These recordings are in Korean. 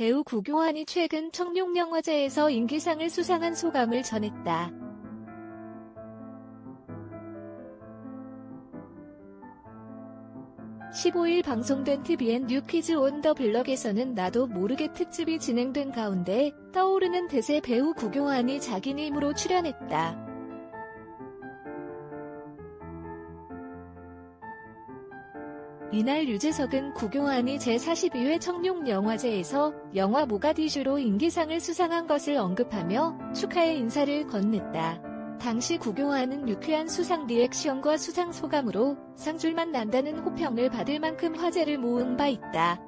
배우 구교환이 최근 청룡영화제에서 인기상을 수상한 소감을 전했다. (15일) 방송된 TVN 뉴퀴즈 온 더 블럭에서는 나도 모르게 특집이 진행된 가운데 떠오르는 대세 배우 구교환이 자기 힘으로 출연했다. 이날 유재석은 구교환이 제42회 청룡영화제에서 영화 모가디슈로 인기상을 수상한 것을 언급하며 축하의 인사를 건넸다. 당시 구교환은 유쾌한 수상 리액션과 수상 소감으로 상줄만 난다는 호평을 받을 만큼 화제를 모은 바 있다.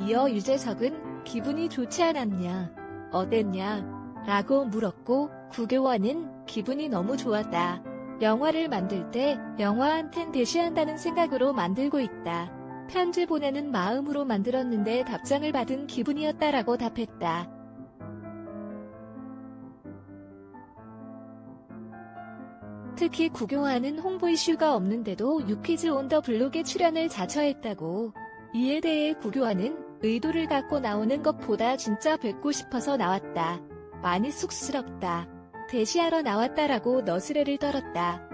이어 유재석은 기분이 좋지 않았냐, 어땠냐, 라고 물었고 구교환은 기분이 너무 좋았다. 영화를 만들 때 영화한텐 대시한다는 생각으로 만들고 있다. 편지 보내는 마음으로 만들었는데 답장을 받은 기분이었다라고 답했다. 특히 구교환은 홍보 이슈가 없는데도 유퀴즈 온 더 블록에 출연을 자처했다고. 이에 대해 구교환은 의도를 갖고 나오는 것보다 진짜 뵙고 싶어서 나왔다. 많이 쑥스럽다. 대시하러 나왔다라고 너스레를 떨었다.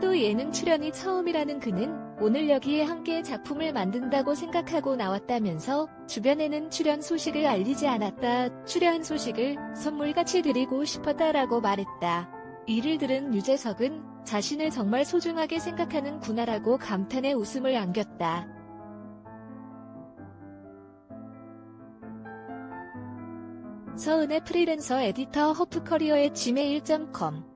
또 예능 출연이 처음이라는 그는 오늘 여기에 함께 작품을 만든다고 생각하고 나왔다면서 주변에는 출연 소식을 알리지 않았다. 출연 소식을 선물같이 드리고 싶었다라고 말했다. 이를 들은 유재석은 자신을 정말 소중하게 생각하는 구나라고 감탄의 웃음을 안겼다. 서은의 프리랜서 에디터 허프커리어의 gmail.com